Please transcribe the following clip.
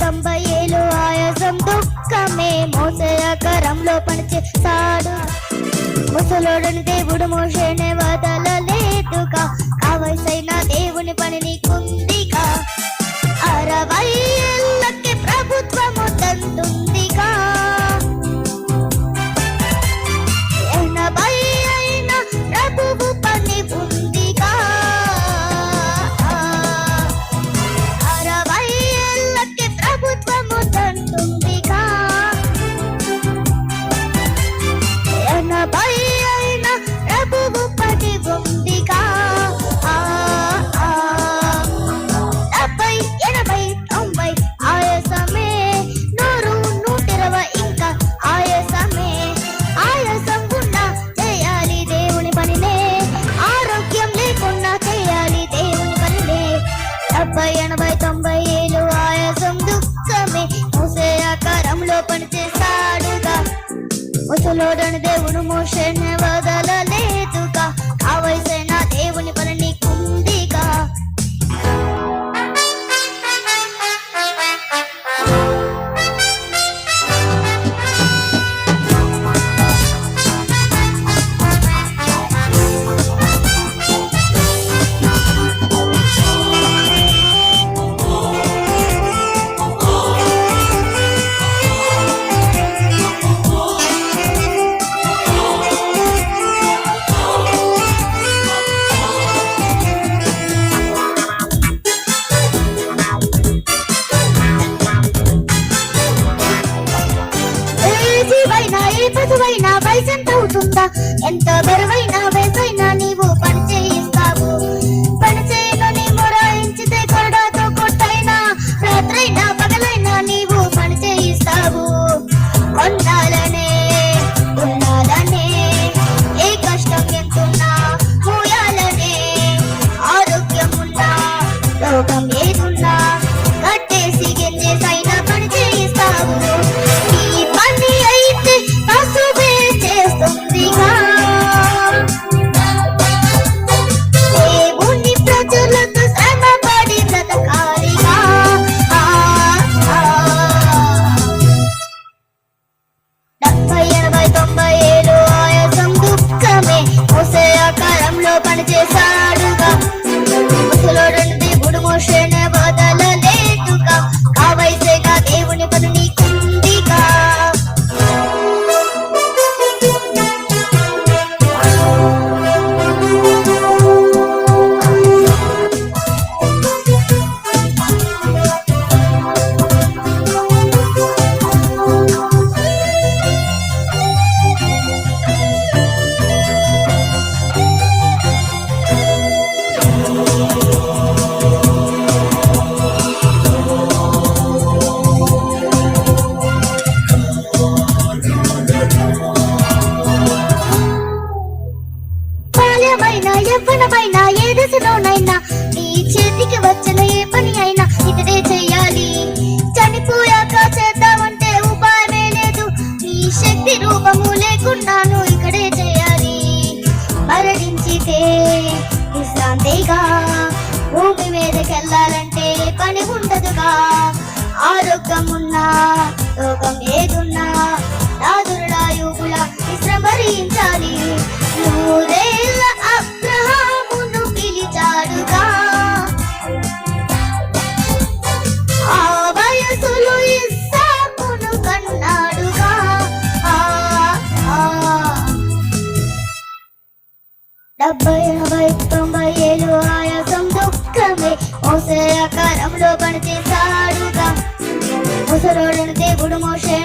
తొంభై ఏళ్ళు ఆయాసం దుఃఖమే మోసే ఆకారంలో పనిచేస్తాడు ముసలోడని దేవుడు మోసేనే వదలలేదుగా. కావలసిన దేవుని పని నీకుందిగా. అరవై ముసలోడని దేవుడు మోషేనే జీవైనా ఏ వయసు ఎంత అవుతుందా? ఎంత బరువైనా వయసైనా యవ్వనమైన ఏ దశలోనైనా నీ చేతికి వచ్చిన ఏ పని అయినా ఇతడే చెయ్యాలి చనిపోయాక చేద్దామంటే ఉపాయమే లేదు. నీ శక్తి రూపము లేకున్నాను ఇక్కడే చేయాలి. మరణించితే విశ్రాంతిగా భూమి మీదకెళ్ళాలంటే పని ఉండదుగా. ఆరోగ్యం ఉన్నా డెబ్బై ఎనభై తొంభై ఏళ్ళు ఆయాసం దుఃఖమే. మోసే ఆకారంలో పనిచేశాడుగా. ముసరోడని దేవుడు మోషే